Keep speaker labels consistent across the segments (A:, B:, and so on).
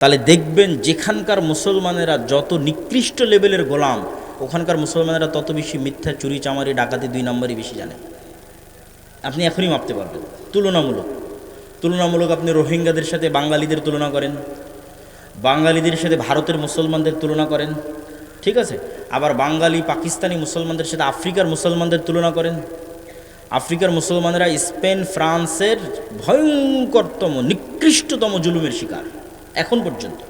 A: তাহলে দেখবেন যেখানকার মুসলমানেরা যত নিকৃষ্ট লেভেলের গোলাম, ওখানকার মুসলমানেরা তত বেশি মিথ্যা, চুরি, চামারি, ডাকাতি দুই নম্বরই বেশি জানে। আপনি এখনই মাপতে পারবেন। তুলনামূলক। তুলনামূলক আপনি রোহিঙ্গাদের সাথে বাঙালিদের তুলনা করেন। বাঙালিদের সাথে ভারতের মুসলমানদের তুলনা করেন। ঠিক আছে? আবার বাঙালি, পাকিস্তানি মুসলমানদের সাথে আফ্রিকার মুসলমানদের তুলনা করেন। আফ্রিকার মুসলমানেরা স্পেন, ফ্রান্সের ভয়ঙ্করতম, নিকৃষ্টতম জুলুমের শিকার। এখন পর্যন্ত।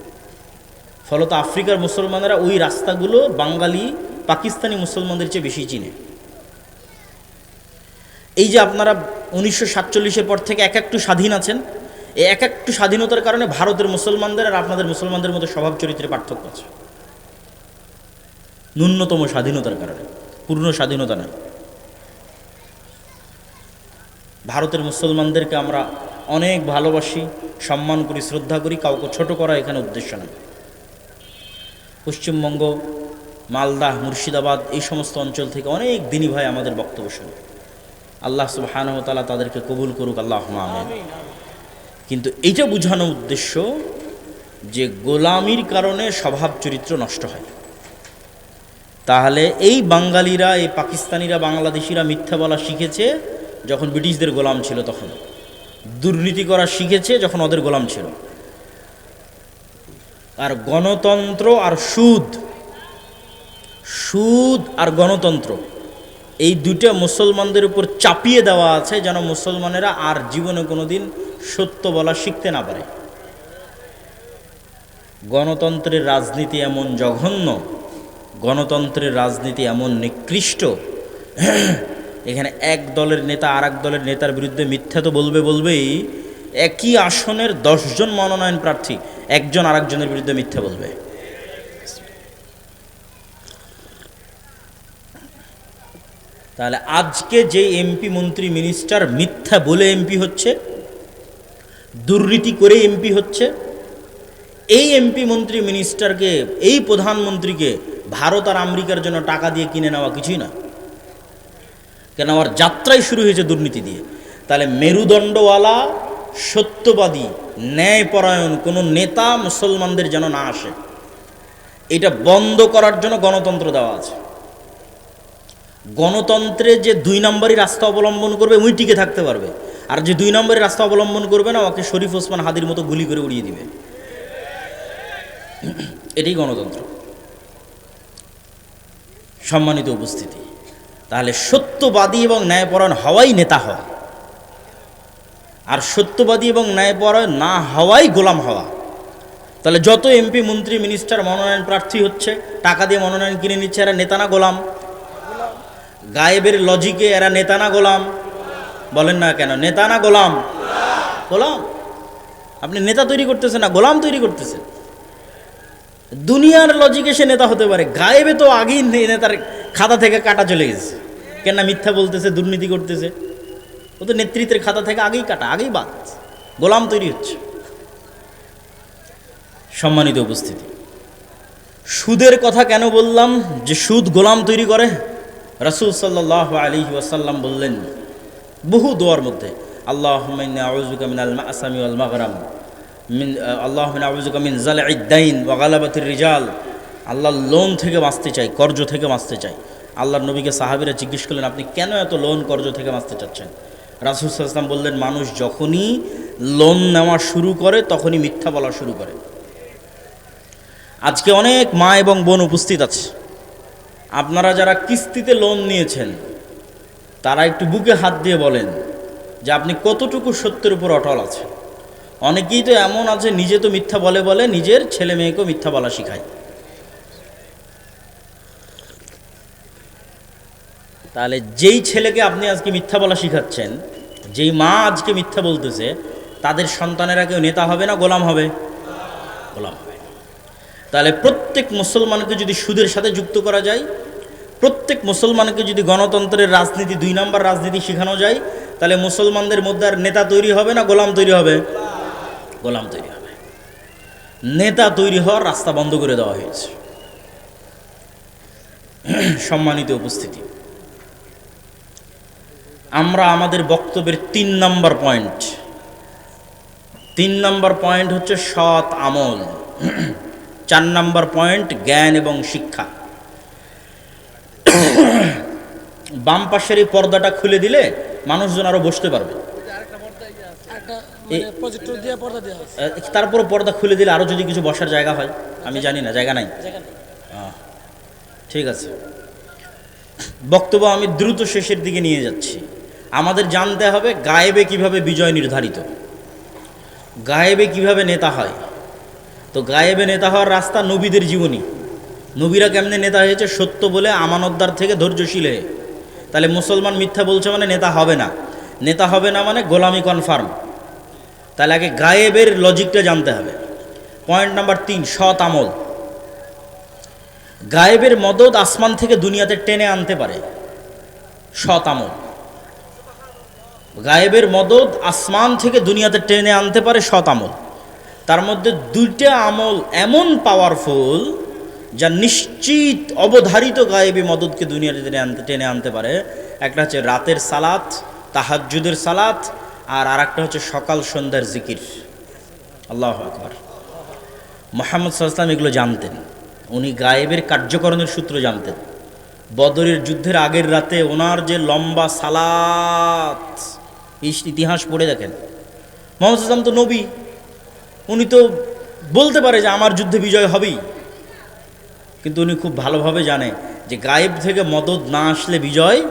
A: ফলত আফ্রিকার মুসলমানেরা ওই রাস্তাগুলো বাঙালি, পাকিস্তানি মুসলমানদের চেয়ে বেশি চিনে। এই যে আপনারা উনিশশো সাতচল্লিশের পর থেকে এক একটু স্বাধীন আছেন, এই এক একটু স্বাধীনতার কারণে ভারতের মুসলমানদের আর আপনাদের মুসলমানদের মধ্যে স্বভাব চরিত্রে পার্থক্য আছে। ন্যূনতম স্বাধীনতার কারণে, পূর্ণ স্বাধীনতা নয় ভারতের মুসলমানদেরকে আমরা অনেক ভালোবাসি সম্মান করি শ্রদ্ধা করি কাউকে ছোট করা এখানে উদ্দেশ্য নয় পশ্চিমবঙ্গ মালদাহ মুর্শিদাবাদ এই সমস্ত অঞ্চল থেকে অনেক দিনই ভাই আমাদের বক্তব্য শুনে। আল্লাহ সুবাহানহতালা তাদেরকে কবুল করুক আল্লাহ আমেন। কিন্তু এইটা বোঝানো উদ্দেশ্য যে গোলামির কারণে স্বভাব চরিত্র নষ্ট হয়। তাহলে এই বাঙালিরা এই পাকিস্তানিরা বাংলাদেশিরা মিথ্যা বলা শিখেছে যখন ব্রিটিশদের গোলাম ছিল তখন। দুর্নীতি করা শিখেছে যখন ওদের গোলাম ছিল। আর গণতন্ত্র আর সুদ সুদ আর গণতন্ত্র, এই দুটো মুসলমানদের উপর চাপিয়ে দেওয়া আছে যেন মুসলমানেরা আর জীবনে কোনোদিন সত্য বলা শিখতে না পারে। গণতন্ত্রের রাজনীতি এমন জঘন্য, গণতন্ত্রের রাজনীতি এমন নিকৃষ্ট এখানে এক দলের নেতা আর দলের নেতার বিরুদ্ধে মিথ্যা তো বলবে বলবেই। একই আসনের দশজন মনোনয়ন প্রার্থী, একজন আরেকজনের বিরুদ্ধে মিথ্যা বলবে। তাহলে আজকে যে এমপি মন্ত্রী মিনিস্টার মিথ্যা বলে এমপি হচ্ছে, দুর্নীতি করে এমপি হচ্ছে, এই এমপি মন্ত্রী মিনিস্টারকে, এই প্রধানমন্ত্রীকে ভারত আর আমেরিকার জন্য টাকা দিয়ে কিনে নেওয়া কিছুই না। কেন আমার যাত্রাই শুরু হয়েছে দুর্নীতি দিয়ে? তাহলে মেরুদণ্ডওয়ালা, সত্যবাদী, ন্যায়পরায়ণ কোনো নেতা মুসলমানদের যেন না আসে। এটা বন্ধ করার জন্য গণতন্ত্র দেওয়া আছে। গণতন্ত্রে যে দুই নম্বরই রাস্তা অবলম্বন করবে উই টিকে থাকতে পারবে। আর যে দুই নম্বরের রাস্তা অবলম্বন করবে না, ওকে শরীফ ওসমান হাদির মতো গুলি করে উড়িয়ে দিবে। এটাই গণতন্ত্র। সম্মানিত উপস্থিতি। তাহলে সত্যবাদী এবং ন্যায়পরায়ণ হওয়াই নেতা হওয়া। আর সত্যবাদী এবং ন্যায়পরায়ণ না হওয়াই গোলাম হওয়া। তাহলে যত এমপি, মন্ত্রী মিনিস্টার মনোনয়ন প্রার্থী হচ্ছে, টাকা দিয়ে মনোনয়ন কিনে নিচ্ছে, এরা নেতা না গোলাম? গায়েবের লজিকে এরা নেতা না গোলাম? বলেন না কেন, নেতা না গোলাম? গোলাম। আপনি নেতা তৈরি করতেছেন না, গোলাম তৈরি করতেছেন। দুনিয়ার লজিকে সে নেতা হতে পারে। গায়েবে তো আগেই নেতার খাতা থেকে কাটা চলে গেছে। কেন মিথ্যা বলতেছে, দুর্নীতি করতেছে। ও তো নেতৃত্বের খাতা থেকে আগেই কাটা, আগেই বাদ গোলাম তৈরি হচ্ছে। সম্মানিত উপস্থিতি। সুদের কথা কেন বললাম? যে সুদ গোলাম তৈরি করে? রাসূল সাল্লাহ আলী ওয়াসাল্লাম বললেন, বহু দোয়ার মধ্যে আল্লাহ আউজুকা মিনাল মাসামি ওয়াল মাগরাম। মিন আল্লাহ মিন জালাইদ্দাইন ওয়া গালাবাতির রিজাল। আল্লাহ লোন থেকে বাঁচতে চাই, কর্জ থেকে বাঁচতে চাই। আল্লাহর নবীকে সাহাবিরা জিজ্ঞেস করলেন, আপনি কেন এত লোন, কর্জ থেকে বাঁচতে চাচ্ছেন? রাসুল সাল্লাম বললেন, মানুষ যখনই লোন নেওয়া শুরু করে, তখনই মিথ্যা বলা শুরু করে। আজকে অনেক মা এবং বোন উপস্থিত আছে। আপনারা যারা কিস্তিতে লোন নিয়েছেন, তারা একটু বুকে হাত দিয়ে বলেন যে আপনি কতটুকু সত্যের উপর অটল আছে অনেকেই তো এমন আছে, নিজে তো মিথ্যা বলে বলে নিজের ছেলে মেয়েকেও মিথ্যা বলা শিখায়। তাহলে যেই ছেলেকে আপনি আজকে মিথ্যা বলা শিখাচ্ছেন, যেই মা আজকে মিথ্যা বলতেছে, তাদের সন্তানেরা কেউ নেতা হবে না, গোলাম হবে? গোলাম হবে। তাহলে প্রত্যেক মুসলমানকে যদি সুদের সাথে যুক্ত করা যায়, প্রত্যেক মুসলমানকে যদি গণতন্ত্রের রাজনীতি, দুই নম্বর রাজনীতি শেখানো যায়, তাহলে মুসলমানদের মধ্যে আর নেতা তৈরি হবে না, গোলাম তৈরি হবে? গোলাম তৈরি হবে। নেতা তৈরি হওয়ার রাস্তা বন্ধ করে দেওয়া হয়েছে। সম্মানিত উপস্থিতি, আমরা আমাদের বক্তব্যের তিন নম্বর পয়েন্ট, তিন নম্বর পয়েন্ট হচ্ছে সৎ আমল, চার নাম্বার পয়েন্ট জ্ঞান এবং শিক্ষা। বাম পাশের এই পর্দাটা খুলে দিলে মানুষজন আরও বসতে পারবে।
B: মানে দিয়ে পর্দা
A: খুলে দিলে আরও যদি কিছু বসার জায়গা হয় আমি জানি না জায়গা নাই। ঠিক আছে। বক্তব্য আমি দ্রুত শেষের দিকে নিয়ে যাচ্ছি। আমাদের জানতে হবে গায়েবে কীভাবে বিজয় নির্ধারিত। গায়েবে কীভাবে নেতা হয়। তো গায়েবে নেতা হওয়ার রাস্তা নবীদের জীবনী। নবীরা কেমনে নেতা হয়েছে সত্য বলে আমানতদার থেকে ধৈর্যশীল হয়ে। তাহলে মুসলমান মিথ্যা বলছে মানে নেতা হবে না। নেতা হবে না মানে গোলামি কনফার্ম। তাহলে আগে গায়েবের লজিকটা জানতে হবে। পয়েন্ট নাম্বার তিন, সৎ আমল। গায়েবের মদত আসমান থেকে দুনিয়াতে টেনে আনতে পারে। সৎ আমল। গায়েবের মদত আসমান থেকে দুনিয়াতে টেনে আনতে পারে সৎ আমল। তার মধ্যে দুইটা আমল এমন পাওয়ারফুল যা নিশ্চিত অবধারিত গায়েবী মদতকে দুনিয়াতে টেনে আনতে টেনে আনতে পারে। একটা হচ্ছে রাতের সালাত, তাহাজ্জুদের সালাত আর আরেকটা হচ্ছে সকাল সন্ধ্যার জিকির। আল্লাহ আকবার। মোহাম্মদ সাল্লাম এগুলো জানতেন। উনি গায়েবের কার্যকরণের সূত্র জানতেন। বদরের যুদ্ধের আগের রাতে ওনার যে লম্বা সালাত ইতিহাস পড়ে দেখেন। মোহাম্মদ সাল্লাম তো নবী। উনি তো বলতে পারে যে আমার যুদ্ধে বিজয় হবেই। কিন্তু উনি খুব ভালোভাবে জানে যে গায়েব থেকে মদত না আসলে বিজয়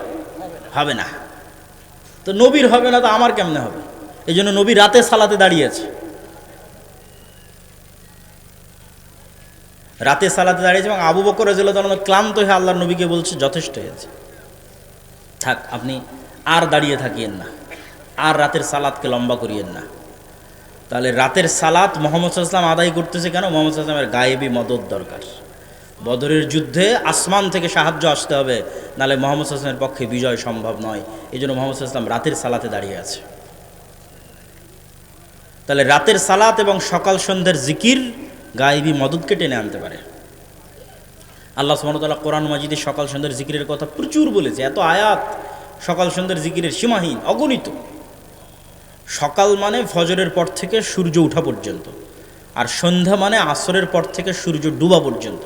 A: হবে না। তো নবীর হবে না তো আমার কেমনে হবে? এই জন্য নবী রাতে সালাতে দাঁড়িয়েছে রাতে সালাতে দাঁড়িয়েছে এবং আবু বকর রাজিয়াল্লাহু তাআলা ক্লান্ত হয়ে আল্লাহর নবীকে বলছে, যথেষ্ট হয়েছে থাক, আপনি আর দাঁড়িয়ে থাকিয়েন না। আর রাতের সালাদকে লম্বা করিয়েন না। তাহলে রাতের সালাত মোহাম্মদ সাল্লাম আদায় করতেছে কেন? মোহাম্মদ সাল্লামের গায়েবী মদত দরকার। বদরের যুদ্ধে আসমান থেকে সাহায্য আসতে হবে, নালে মোহাম্মদ সাল্লামের পক্ষে বিজয় সম্ভব নয়। এই জন্য মোহাম্মদ সাল্লাম রাতের সালাতে দাঁড়িয়ে আছে। তাহলে রাতের সালাত এবং সকাল সন্ধ্যের জিকির গায়েবী মদতকে টেনে আনতে পারে। আল্লাহ সুমতলা কোরআন মাজিদে সকাল সন্ধ্যার জিকিরের কথা প্রচুর বলেছে, এত আয়াত সকাল সন্ধ্যার জিকিরের সীমাহীন, অগণিত। সকাল মানে ফজরের পর থেকে সূর্য ওঠা পর্যন্ত, আর সন্ধ্যা মানে আসরের পর থেকে সূর্য ডুবা পর্যন্ত।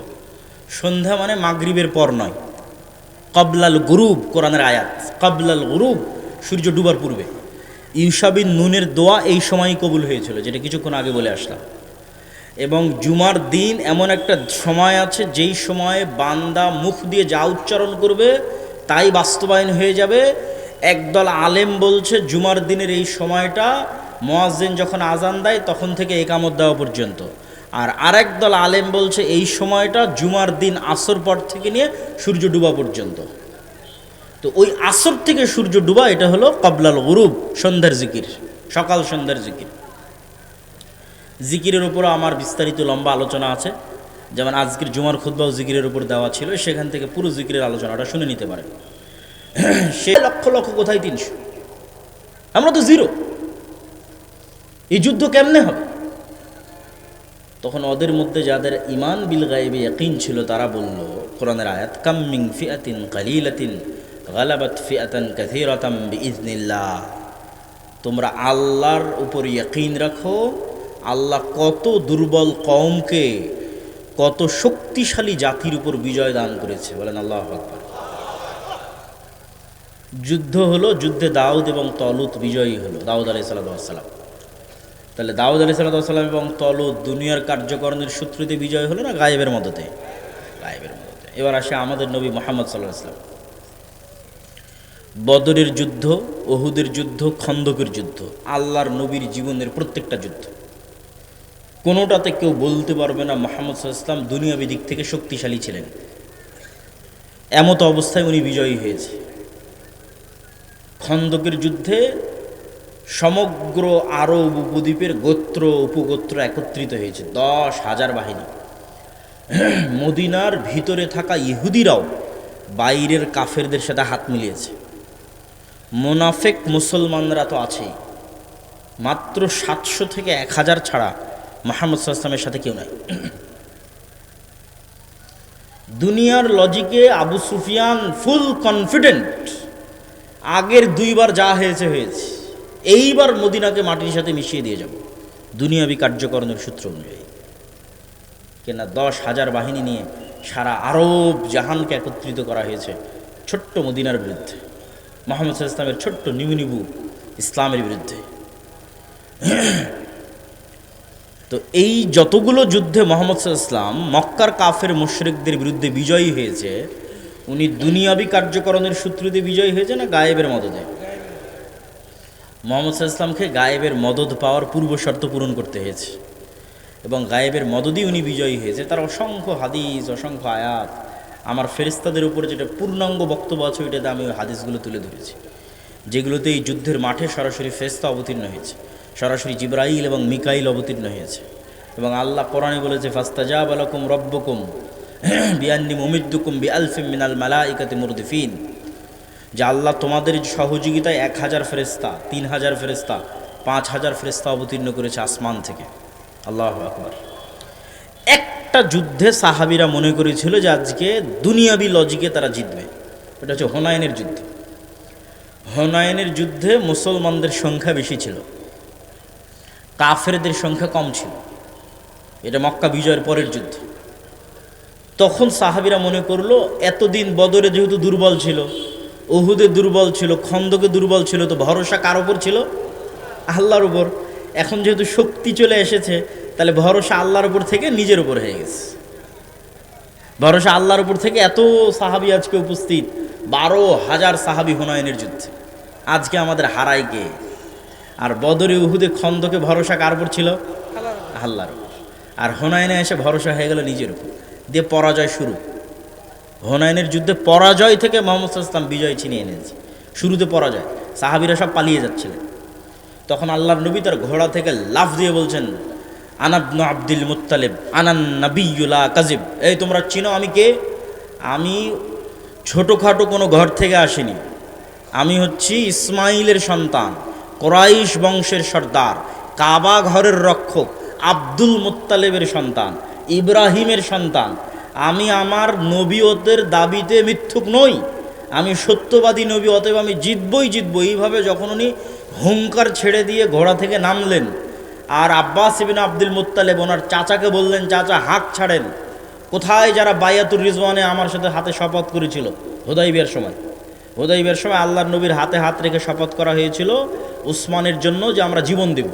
A: সন্ধ্যা মানে মাগরিবের পর নয়। কবলাল গুরুব, কোরআনের আয়াত। কবলাল গুরুব, সূর্য ডুবার পূর্বে। ইউসাবিন নুনের দোয়া এই সময়ই কবুল হয়েছিল, যেটা কিছুক্ষণ আগে বলে আসলাম। এবং জুমার দিন এমন একটা সময় আছে, যেই সময়ে বান্দা মুখ দিয়ে যা উচ্চারণ করবে, তাই বাস্তবায়ন হয়ে যাবে। একদল আলেম বলছে, জুমার দিনের এই সময়টা মোয়াজ্জেন যখন আজান দেয়, তখন থেকে একামত দেওয়া পর্যন্ত। আর আরেক দল আলেম বলছে, এই সময়টা জুমার দিন আসর পর থেকে নিয়ে সূর্য ডুবা পর্যন্ত। তো ওই আসর থেকে সূর্য ডুবা, এটা হলো কবলাল গুরুব, সন্ধ্যার জিকির, সকাল সন্ধ্যার জিকির। জিকিরের উপরও আমার বিস্তারিত লম্বা আলোচনা আছে। যেমন আজকের জুমার খুদ্বাও জিকিরের উপর দেওয়া ছিল, সেখান থেকে পুরো জিকিরের আলোচনাটা শুনে নিতে পারেন। সে লক্ষ লক্ষ কোথায় তিনশো? আমরা তো জিরো। এই যুদ্ধ কেমনে হবে? তখন ওদের মধ্যে যাদের ইমান বিল গায়েবে ইয়াকিন ছিল, তারা বলল, কোরআনের আয়াত কাম্মিং ফিয়াতিন কালিলাতিন গালাবাত ফিয়াতান কাথিরাতাম বিইজনিল্লাহ তোমরা আল্লাহর উপর ইয়াকিন রাখো, আল্লাহ কত দুর্বল কওমকে কত শক্তিশালী জাতির উপর বিজয় দান করেছে। বলেন আল্লাহ আকবার। যুদ্ধ হলো, যুদ্ধে দাউদ এবং তলুত বিজয়ী হলো, দাউদ আলি সাল্লাম তাহলে দাউদ আলি সাল্লাম এবং তলুত দুনিয়ার কার্যকরণের সূত্রতে বিজয় হলো না গায়েবের মদতে? গায়েবের মদতে। এবার আসে আমাদের নবী মোহাম্মদ সাল্লাহ সাল্লাম। বদরের যুদ্ধ ওহুদের যুদ্ধ, খন্দকের যুদ্ধ, আল্লাহর নবীর জীবনের প্রত্যেকটা যুদ্ধ। কোনোটাতে কেউ বলতে পারবে না মোহাম্মদ সাল্লাম দুনিয়াবী দিক থেকে শক্তিশালী ছিলেন। এমত অবস্থায় উনি বিজয়ী হয়েছে। খন্দকের যুদ্ধে সমগ্র আরব উপদ্বীপের গোত্র, উপগোত্র একত্রিত হয়েছে। দশ হাজার বাহিনী। মদিনার ভিতরে থাকা ইহুদিরাও বাইরের কাফেরদের সাথে হাত মিলিয়েছে। মোনাফেক মুসলমানরা তো আছেই। মাত্র সাতশো থেকে এক হাজার ছাড়া মাহমুদ সাল্লামের সাথে কেউ নাই। দুনিয়ার লজিকে আবু সুফিয়ান ফুল কনফিডেন্ট। আগের দুইবার যা হয়েছে হয়েছে। এইবার মদিনাকে মাটির সাথে মিশিয়ে দিয়ে যাব। দুনিয়াবি কার্যকরণের সূত্র অনুযায়ী। কেনা দশ হাজার বাহিনী নিয়ে সারা আরব জাহানকে একত্রিত করা হয়েছে ছোট্ট মদিনার বিরুদ্ধে। মোহাম্মদ ইসলামের ছোট্ট নিবু নিবু ইসলামের বিরুদ্ধে। তো এই যতগুলো যুদ্ধে মোহাম্মদ ইসলাম মক্কার কাফের মুশরিকদের বিরুদ্ধে বিজয়ী হয়েছে, উনি দুনিয়াবি কার্যকরণের সূত্রতে বিজয়ী হয়েছে না গায়েবের মদদে মোহাম্মদ ইসলামকে গায়েবের মদদ পাওয়ার পূর্ব শর্ত পূরণ করতে হয়েছে। এবং গায়েবের মদদই উনি বিজয়ী হয়েছে। তার অসংখ্য হাদিস, অসংখ্য আয়াত, আমার ফেরিস্তাদের উপরে যেটা পূর্ণাঙ্গ বক্তব্য আছে ওইটাতে আমি ওই হাদিসগুলো তুলে ধরেছি। যেগুলোতে এই যুদ্ধের মাঠে সরাসরি ফেস্তা অবতীর্ণ হয়েছে। সরাসরি জিব্রাইল এবং মিকাইল অবতীর্ণ হয়েছে। এবং আল্লাহ কোরআনে বলেছে ফাস্তাজা বালাকুম রব্বকুম বিয়ান্নি মুমিদ্দুকুম বি আলফিম মিনাল মালা ইকাতে মুরদিফিন। যে আল্লাহ তোমাদের সহযোগিতায় এক হাজার ফেরেস্তা তিন হাজার ফেরেস্তা পাঁচ হাজার ফেরেস্তা অবতীর্ণ করেছে আসমান থেকে। আল্লাহ আকবার। একটা যুদ্ধে সাহাবিরা মনে করেছিল যে আজকে দুনিয়াবি লজিকে তারা জিতবে। এটা হচ্ছে হোনায়নের যুদ্ধ। হোনায়নের যুদ্ধে মুসলমানদের সংখ্যা বেশি ছিল। কাফেরদের সংখ্যা কম ছিল। এটা মক্কা বিজয়ের পরের যুদ্ধ। তখন সাহাবিরা মনে করল, এতদিন বদরে যেহেতু দুর্বল ছিল ওহুদে দুর্বল ছিল, খন্দকে দুর্বল ছিল, তো ভরসা কার ওপর ছিল? আল্লাহর উপর। এখন যেহেতু শক্তি চলে এসেছে, তাহলে ভরসা আল্লাহর উপর থেকে নিজের উপর হয়ে গেছে। ভরসা আল্লাহর উপর থেকে এত সাহাবি আজকে উপস্থিত, বারো হাজার সাহাবি হুনায়নের যুদ্ধে। আজকে আমাদের হারাই কে? আর বদরে উহুদে খন্দকে ভরসা কার উপর ছিল? আল্লাহর উপর। আর হোনায়নে এসে ভরসা হয়ে গেল নিজের উপর। দিয়ে পরাজয় শুরু। হোনায়নের যুদ্ধে পরাজয় থেকে মোহাম্মদ ওয়াসাল্লাম বিজয় ছিনিয়ে এনেছে। শুরুতে পরাজয়, সাহাবিরা সব পালিয়ে যাচ্ছিলেন। তখন আল্লাহর নবী তার ঘোড়া থেকে লাফ দিয়ে বলছেন আনাবন আব্দুল মুত্তালিব আনান নবিউলা কাজিব এই, তোমরা চিনো আমি কে? আমি ছোটোখাটো কোনো ঘর থেকে আসিনি। আমি হচ্ছি ইসমাইলের সন্তান, কোরাইশ বংশের সর্দার, কাবা ঘরের রক্ষক, আব্দুল মুত্তালেবের সন্তান, ইব্রাহিমের সন্তান আমি আমার নবীয়তের দাবিতে মিথ্যুক নই। আমি সত্যবাদী নবী, অতএব আমি জিতবই জিতবো এইভাবে যখন উনি হুঙ্কার ছেড়ে দিয়ে ঘোড়া থেকে নামলেন, আর আব্বাস ইবিন আব্দুল মুত্তালেব ওনার চাচাকে বললেন, চাচা হাঁক ছাড়েন। কোথায় যারা বায়াতুর রিজওয়ানে আমার সাথে হাতে শপথ করেছিল? হোদাইবের সময়। হোদাইবের সময় আল্লাহর নবীর হাতে হাত রেখে শপথ করা হয়েছিল উসমানের জন্য যে আমরা জীবন দেব।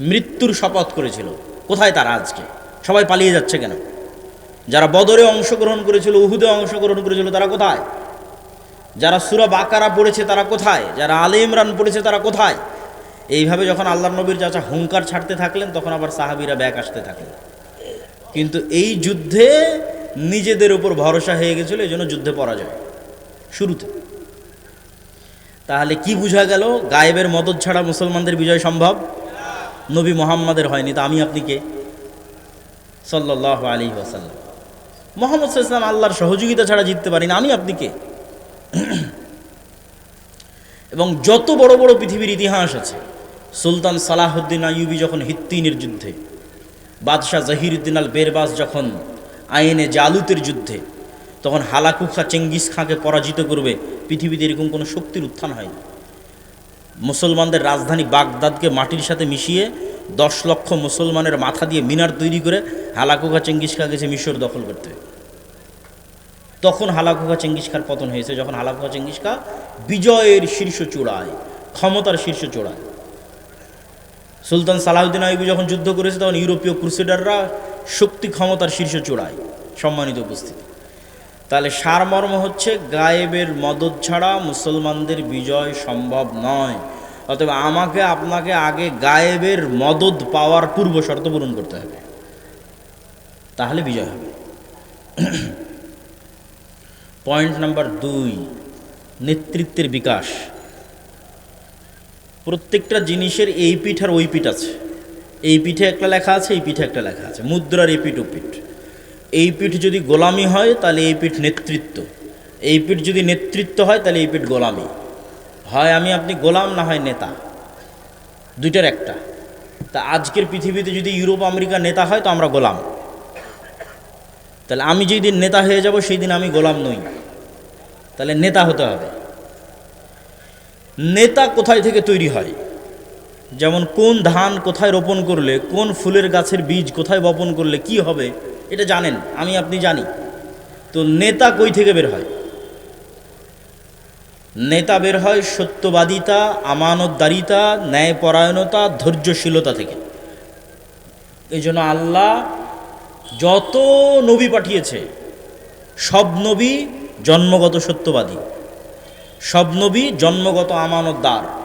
A: মৃত্যুর শপথ করেছিল। কোথায় তারা আজকে? সবাই পালিয়ে যাচ্ছে কেন? যারা বদরে অংশগ্রহণ করেছিল, উহুদে অংশগ্রহণ করেছিল, তারা কোথায়? যারা সুরা বাকারা পড়েছে, তারা কোথায়? যারা আলে ইমরান পড়েছে, তারা কোথায়? এইভাবে যখন আল্লাহ নবীর চাচা হুঙ্কার ছাড়তে থাকলেন, তখন আবার সাহাবিরা ব্যাক আসতে থাকলেন। কিন্তু এই যুদ্ধে নিজেদের উপর ভরসা হয়ে গেছিল, এই জন্য যুদ্ধে পরাজয়। শুরুতে। তাহলে কি বোঝা গেল, গায়েবের মদত ছাড়া মুসলমানদের বিজয় সম্ভব? নবী মোহাম্মদের হয়নি, তা আমি আপনি কে? সাল্লাহ আলী ওয়াসাল্লাম। মোহাম্মদ ইসলাম আল্লাহর সহযোগিতা ছাড়া জিততে পারি না। আমি আপনি কে? এবং যত বড় বড় পৃথিবীর ইতিহাস আছে, সুলতান সালাহুদ্দিন আইয়ুবি যখন হিত্তিনের যুদ্ধে, বাদশাহ জাহিরুদ্দিন আল বেরবাস যখন আইনে জালুতের যুদ্ধে, তখন হালাকু খা চেঙ্গিস খাঁকে পরাজিত করবে, পৃথিবীতে এরকম কোনো শক্তির উত্থান হয়নি। মুসলমানদের রাজধানী বাগদাদকে মাটির সাথে মিশিয়ে দশ লক্ষ মুসলমানের মাথা দিয়ে মিনার তৈরি করে হালাকুখা চেঙ্গিস খা গেছে মিশর দখল করতে। তখন হালাকুখা চেঙ্গিস খার পতন হয়েছে, যখন হালাকুখা চেঙ্গিস খা বিজয়ের শীর্ষ চূড়ায়, ক্ষমতার শীর্ষ চূড়ায়। সুলতান সালাহুদ্দিন আইবি যখন যুদ্ধ করেছে, তখন ইউরোপীয় ক্রুসেডাররা শক্তি ক্ষমতার শীর্ষ চূড়ায়, সম্মানিত উপস্থিতি। তাহলে সারমর্ম হচ্ছে গায়েবের মদত ছাড়া মুসলমানদের বিজয় সম্ভব নয়। অতএব আমাকে আপনাকে আগে গায়েবের মদত পাওয়ার পূর্ব শর্ত পূরণ করতে হবে। তাহলে বিজয় হবে। পয়েন্ট নাম্বার দুই, নেতৃত্বের বিকাশ। প্রত্যেকটা জিনিসের এই পিঠ আর ওই পিঠ আছে। এই পিঠে একটা লেখা আছে, এই পিঠে একটা লেখা আছে। মুদ্রার এই পিঠ ও পিঠ। এই পিঠ যদি গোলামি হয়, তাহলে এই পিঠ নেতৃত্ব। এই পিঠ যদি নেতৃত্ব হয়, তাহলে এই পিঠ গোলামি। হয় আমি আপনি গোলাম, না হয় নেতা। দুইটার একটা। তা আজকের পৃথিবীতে যদি ইউরোপ, আমেরিকা নেতা হয় তো আমরা গোলাম। তাহলে আমি যেই দিন নেতা হয়ে যাব সেই দিন আমি গোলাম নই। তাহলে নেতা হতে হবে। নেতা কোথায় থেকে তৈরি হয়? যেমন কোন ধান কোথায় রোপণ করলে, কোন ফুলের গাছের বীজ কোথায় বপন করলে কি হবে, এটা জানেন, আমি আপনি জানি। তো নেতা কই থেকে বের হয়? নেতা বের হয় সত্যবাদিতা, আমানতদারিতা, ন্যায়পরায়ণতা, ধৈর্যশীলতা থেকে। এই জন্য আল্লাহ যত নবী পাঠিয়েছে, সব নবী জন্মগত সত্যবাদী। সব নবী জন্মগত আমানতদার।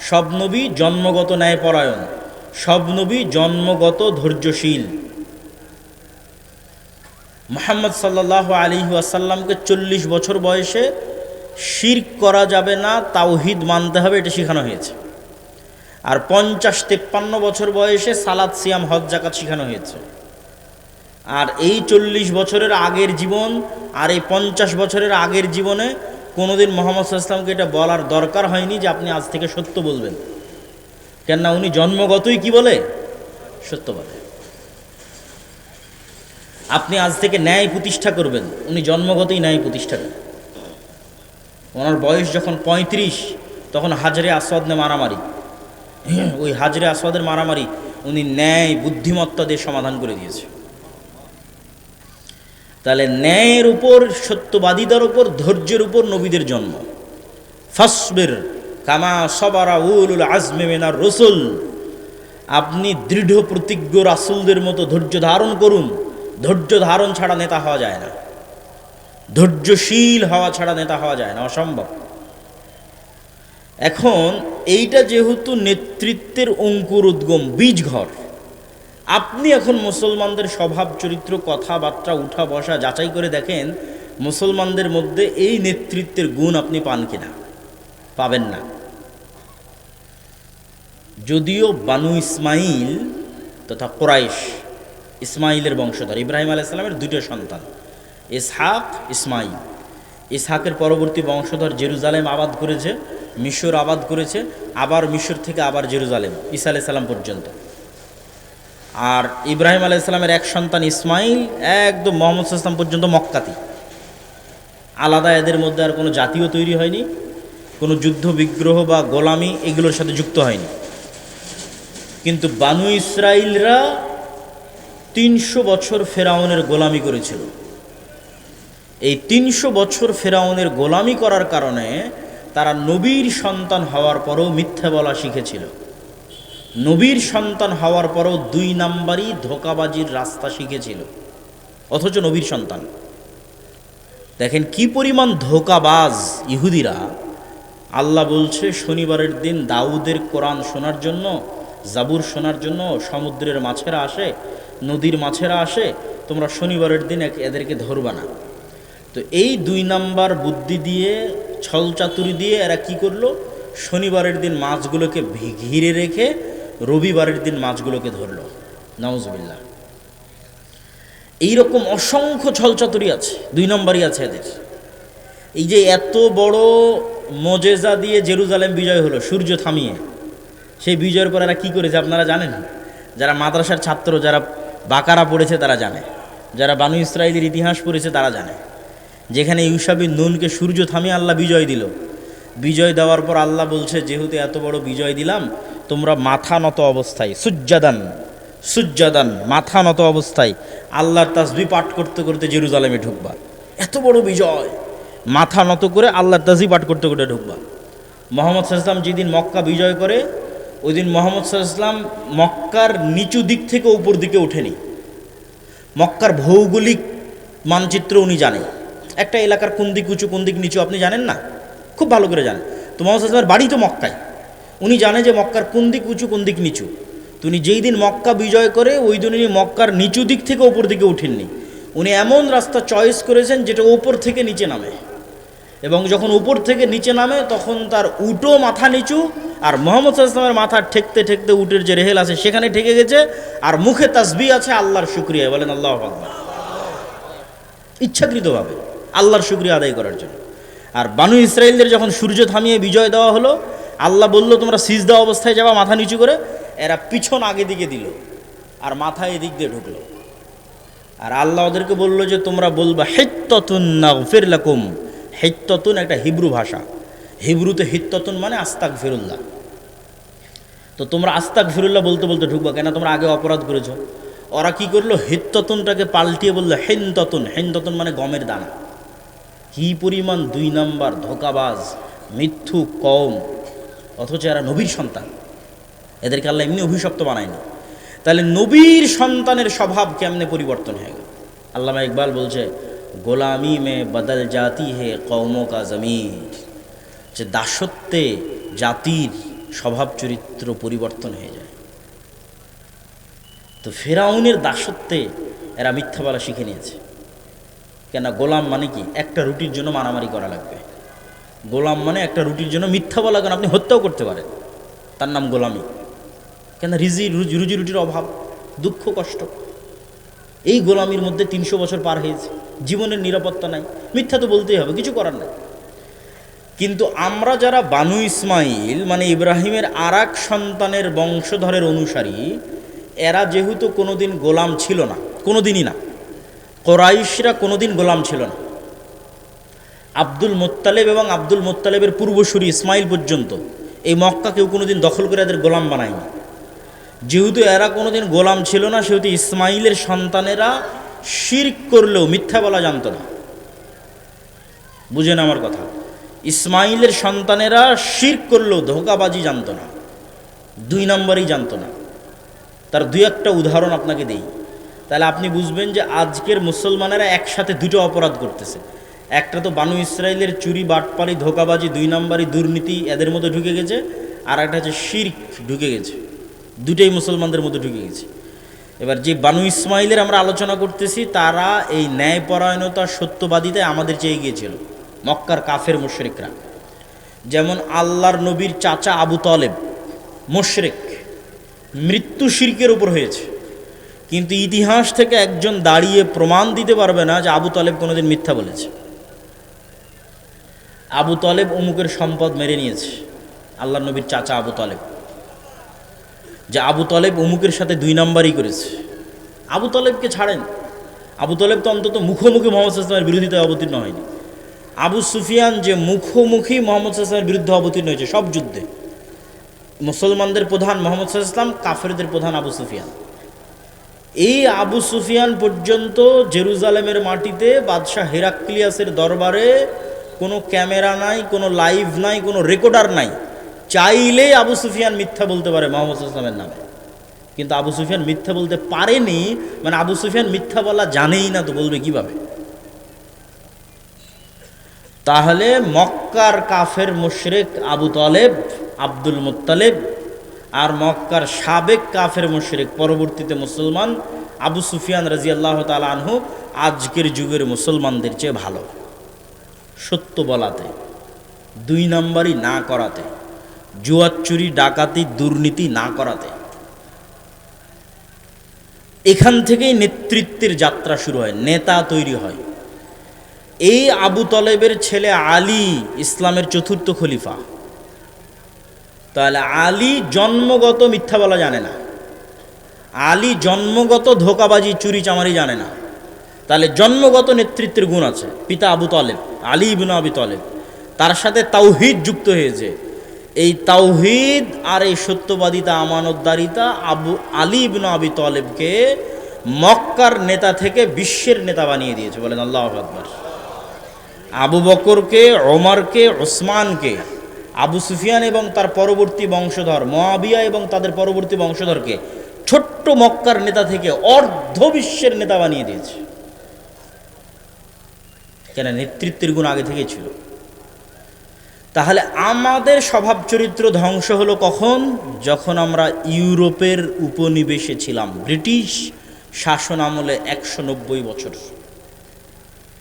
A: সব নবী জন্মগত ন্যায়পরায়ণ। সব নবী জন্মগত ধৈর্যশীল। মোহাম্মদ সাল্লাহ আলী আসাল্লামকে চল্লিশ বছর বয়সে শির্ক করা যাবে না, তাওহিদ মানতে হবে, এটা শেখানো হয়েছে। আর পঞ্চাশ তেপ্পান্ন বছর বয়সে সালাদ, সিয়াম, হজ জাকাত শেখানো হয়েছে। আর এই চল্লিশ বছরের আগের জীবন আর এই পঞ্চাশ বছরের আগের জীবনে কোনোদিন মোহাম্মদ সাল্লামকে এটা বলার দরকার হয়নি যে আপনি আজ থেকে সত্য বলবেন। কেননা উনি জন্মগতই কি বলে? সত্য বলে আপনি আজ থেকে ন্যায় প্রতিষ্ঠা করবেন। উনি জন্মগতই ন্যায় প্রতিষ্ঠা করেন। ওনার বয়স যখন পঁয়ত্রিশ, তখন হাজরে আসাদ নে মারামারি। ওই হাজরে আসাদের মারামারি উনি ন্যায়, বুদ্ধিমত্তা দিয়ে সমাধান করে দিয়েছে। তাহলে ন্যায়ের উপর সত্যবাদিতার উপর, ধৈর্যের উপর নবীদের জন্ম। ফসবের কামা সবারা উল আজমে মেনার রসুল। আপনি দৃঢ়, প্রতিজ্ঞ রাসুলদের মতো ধৈর্য ধারণ করুন। ধৈর্য ধারণ ছাড়া নেতা হওয়া যায় না। ধৈর্যশীল হওয়া ছাড়া নেতা হওয়া যায় না, অসম্ভব। এখন এইটা যেহেতু নেতৃত্বের অঙ্কুর উদ্গম বীজ ঘর আপনি এখন মুসলমানদের স্বভাব, চরিত্র, কথাবার্তা, উঠা বসা যাচাই করে দেখেন, মুসলমানদের মধ্যে এই নেতৃত্বের গুণ আপনি পান কিনা? পাবেন না। যদিও বানু ইসমাইল তথা কোরাইশ, ইসমাইলের বংশধর, ইব্রাহিম আলাইসাল্লামের দুটো সন্তান। ইসহাক ইসমাইল ইসহাকের পরবর্তী বংশধর জেরুজালেম আবাদ করেছে, মিশর আবাদ করেছে, আবার মিশর থেকে আবার জেরুজালেম ইসা আলাইসাল্লাম পর্যন্ত। আর ইব্রাহিম আলাইসাল্লামের এক সন্তান ইসমাইল একদম মোহাম্মদ ইসলাম পর্যন্ত মক্কাতি আলাদা এদের মধ্যে আর কোনো জাতীয় তৈরি হয়নি, কোনো যুদ্ধ, বিগ্রহ বা গোলামি এগুলোর সাথে যুক্ত হয়নি। কিন্তু বানু ইসরাইলরা তিনশো বছর ফেরাউনের গোলামি করেছিল। এই তিনশো বছর ফেরাউনের গোলামি করার কারণে তারা নবীর সন্তান হওয়ার পরও মিথ্যা বলা শিখেছিল। নবীর সন্তান হওয়ার পরও দুই নাম্বারই ধোকাবাজির রাস্তা শিখেছিল। অথচ নবীর সন্তান। দেখেন কি পরিমাণ ধোকাবাজ ইহুদিরা। আল্লাহ বলছে, শনিবারের দিন দাউদের কোরআন শোনার জন্য, জাবুর শোনার জন্য সমুদ্রের মাছেরা আসে, নদীর মাছেরা আসে, তোমরা শনিবারের দিন এদেরকে ধরবা না। তো এই দুই নাম্বার বুদ্ধি দিয়ে ছলচাতুরি দিয়ে এরা কি করল? শনিবারের দিন মাছগুলোকে ঘিরে রেখে রবিবারের দিন মাছগুলোকে ধরলো। নওয়াজবিল্লা এইরকম অসংখ্য ছলচাতুরি আছে, দুই নম্বরই আছে এদের। এই যে এত বড় মজেজা দিয়ে জেরুজালেম বিজয় হলো, সূর্য থামিয়ে। সেই বিজয়ের পর এরা কী করেছে আপনারা জানেন? যারা মাদ্রাসার ছাত্র, যারা বাকারা পড়েছে তারা জানে। যারা বানু ইসরায়েলের ইতিহাস পড়েছে তারা জানে। যেখানে ইউসাবিন নুনকে সূর্য থামিয়ে আল্লাহ বিজয় দিল। বিজয় দেওয়ার পর আল্লাহ বলছে, যেহেতু এত বড় বিজয় দিলাম, তোমরা মাথা নত অবস্থায় সূর্যাদান সুজ্জাদান, মাথা নত অবস্থায় আল্লাহর তাসবি পাঠ করতে করতে জেরুজালেমে ঢুকবা। এত বড় বিজয়। মাথা নত করে আল্লাহর তাসবি পাঠ করতে করতে ঢুকবা। মোহাম্মদ সাল্লাম যেদিন মক্কা বিজয় করে ওই দিন মোহাম্মদ সাল্লাম মক্কার নিচু দিক থেকে উপর দিকে ওঠেনি। মক্কার ভৌগোলিক মানচিত্র উনি জানেন। একটা এলাকার কোন দিক উঁচু, কোন দিক নিচু আপনি জানেন না? খুব ভালো করে জানেন। তো মোহাম্মদ বাড়ি তো মক্কায়। উনি জানে যে মক্কার কোন দিক উঁচু, কোন দিক নিচু। তো উনি যেই দিন মক্কা বিজয় করে, ওই দিন উনি মক্কার নিচু দিক থেকে ওপর দিকে উঠেননি। উনি এমন রাস্তা চয়েস করেছেন যেটা ওপর থেকে নিচে নামে। এবং যখন উপর থেকে নিচে নামে, তখন তার উটো মাথা নিচু, আর মোহাম্মদ সাল্লামের মাথা ঠেকতে ঠেকতে উটের যে রেহেল আছে, সেখানে ঠেকে গেছে, আর মুখে তাসবি আছে আল্লাহর শুক্রিয়া। বলেন আল্লাহ আকবার। ইচ্ছাকৃতভাবে। আল্লাহর শুক্রিয়া আদায় করার জন্য। আর বানু ইসরায়েলদের যখন সূর্য থামিয়ে বিজয় দেওয়া হলো, আল্লাহ বলল, তোমরা সিজ দেওয়া অবস্থায় যাবা, মাথা নিচু করে। এরা পিছন আগে দিকে দিল আর মাথা এদিক দিয়ে ঢুকলো। আর আল্লাহ ওদেরকে বলল যে, তোমরা বলবা, হেত্ততুন না ফিরলাকুম হেত্ততুন একটা হিব্রু ভাষা। হিব্রুতে হিত্ততুন মানে আস্তাক ফিরুল্লাহ তো তোমরা আস্তাক ফিরুল্লাহ বলতে বলতে ঢুকবা কেন? তোমরা আগে অপরাধ করেছ। ওরা কি করল? হেত্ততনটাকে পাল্টিয়ে বলল, হেনততন। হেনততন মানে গমের দানা। কি পরিমাণ দুই নাম্বার ধোকাবাজ, মিথ্যু কম অথচ এরা নবীর সন্তান। এদেরকে আল্লাহ এমনি অভিশপ্ত বানায়নি তাহলে নবীর সন্তানের স্বভাব কেমনে পরিবর্তন হয়ে গেল? আল্লামা ইকবাল বলছে, গোলামি মে বদল জাতি হে কৌমো কা জমির। যে দাসত্বে জাতির স্বভাব চরিত্র পরিবর্তন হয়ে যায়। তো ফেরাউনের দাসত্বে এরা মিথ্যা বলা শিখে নিয়েছে। কেন গোলাম মানে কি? একটা রুটির জন্য মারামারি করা লাগবে। গোলাম মানে একটা রুটির জন্য মিথ্যা বলা কেন আপনি হত্যাও করতে পারেন। তার নাম গোলামি। কেন রিজি, রুজি রুজি, রুটির অভাব, দুঃখ, কষ্ট। এই গোলামির মধ্যে তিনশো বছর পার হয়েছে। জীবনের নিরাপত্তা নাই। মিথ্যা তো বলতেই হবে, কিছু করার নাই। কিন্তু আমরা যারা বানু ইসমাইল মানে ইব্রাহিমের আরাক সন্তানের বংশধরের অনুসারী, এরা যেহেতু কোনোদিন গোলাম ছিল না, কোনোদিনই না। কোরাইশরা কোনোদিন গোলাম ছিল না। আব্দুল মোত্তালেব এবং আব্দুল মোত্তালেবের পূর্বসূরি ইসমাইল পর্যন্ত এই মক্কা কেউ কোনোদিন দখল করে এদের গোলাম বানায়নি। যেহেতু এরা কোনোদিন গোলাম ছিল না, সেহেতু ইসমাইলের সন্তানেরা শিরক করলেও মিথ্যা বলা জানত না। বুঝেন আমার কথা, ইসমাইলের সন্তানেরা শিরক করলেও ধোকাবাজি জানত না, দুই নম্বরই জানত না। তার দুই একটা উদাহরণ আপনাকে দেই। তাহলে আপনি বুঝবেন যে আজকের মুসলমানেরা একসাথে দুটো অপরাধ করতেছে। একটা তো বানু ইসরায়েলের চুরি, বাটপালি, ধোকাবাজি, দুই নম্বরই দুর্নীতি এদের মধ্যে ঢুকে গেছে, আর একটা হচ্ছে শির্ক ঢুকে গেছে। দুটোই মুসলমানদের মধ্যে ঢুকে গেছে। এবার যে বানু ইসমাইলের আমরা আলোচনা করতেছি, তারা এই ন্যায়পরায়ণতা, সত্যবাদিতায় আমাদের চেয়ে গিয়েছিল মক্কার কাফের মুশরিকরা। যেমন আল্লাহর নবীর চাচা আবু তলেব, মুশরিক, মৃত্যু শির্কের উপর হয়েছে। কিন্তু ইতিহাস থেকে একজন দাঁড়িয়ে প্রমাণ দিতে পারবে না যে আবু তলেব কোনোদিন মিথ্যা বলেছে। আবু তলেব অমুকের সম্পদ মেরে নিয়েছে আল্লাহ নবীর চাচা আবু তলেব। যে আবু তলেব অমুকের সাথে দুই নাম্বারই করেছে। আবু তলেবকে ছাড়েন। আবু তলেব তো অন্তত মুখোমুখি মোহাম্মদ ইসলামের বিরোধিতায় অবতীর্ণ হয়নি। আবু সুফিয়ান যে মুখোমুখি মোহাম্মদ ইসলামের বিরুদ্ধে অবতীর্ণ হয়েছে, সব যুদ্ধে। মুসলমানদের প্রধান মোহাম্মদ ইসলাম কাফেরদের প্রধান আবু সুফিয়ান। এই আবু সুফিয়ান পর্যন্ত জেরুজালেমের মাটিতে বাদশাহ হেরাক্লিয়াসের দরবারে কোনো ক্যামেরা নাই, কোনো লাইভ নাই, কোনো রেকর্ডার নাই। চাইলেই আবু সুফিয়ান মিথ্যা বলতে পারে মোহাম্মদ ইসলামের নামে। কিন্তু আবু সুফিয়ান মিথ্যা বলতে পারেনি মানে আবু সুফিয়ান মিথ্যা বলা জানেই না, তো বলবে কীভাবে? তাহলে মক্কার কাফের মুশরেক আবু তলেব, আব্দুল মুত্তালেব আর মক্কার সাবেক কাফের মুশরিক, পরবর্তীতে মুসলমান আবু সুফিয়ান রাজি আল্লাহ আনহু, আজকের যুগের মুসলমানদের চেয়ে ভালো। সত্য বলাতে, দুই নাম্বারই না করাতে জুয়াচুরি ডাকাতি, দুর্নীতি না করাতে। এখান থেকেই নেতৃত্বের যাত্রা শুরু হয়, নেতা তৈরি হয়। এই আবু তলেবের ছেলে আলী ইসলামের চতুর্থ খলিফা। তাহলে আলী জন্মগত মিথ্যা বলা জানে না। আলী জন্মগত ধোকাবাজি চুরি চামারি জানে না। তাহলে জন্মগত নেতৃত্বের গুণ আছে। পিতা আবু তলেব, আলী ইবনু আবি তলেব। তার সাথে তাওহিদ যুক্ত হয়েছে। এই তাওহিদ আর এই সত্যবাদিতা, আমানতদারিতা আবু, আলী ইবনু আবি তলেবকে মক্কার নেতা থেকে বিশ্বের নেতা বানিয়ে দিয়েছে বলেন আল্লাহ আকবর। আবু বকরকে, ওমরকে, ওসমানকে আবু সুফিয়ান এবং তার পরবর্তী বংশধর মহাবিয়া এবং তাদের পরবর্তী বংশধরকে ছোট্ট মক্কার নেতা থেকে অর্ধ বিশ্বের নেতা বানিয়ে দিয়েছে। কেন নেতৃত্বের গুণ আগে থেকেই ছিল। তাহলে আমাদের স্বভাব চরিত্র ধ্বংস হলো কখন? যখন আমরা ইউরোপের উপনিবেশে ছিলাম, ব্রিটিশ শাসন আমলে একশো নব্বই বছর।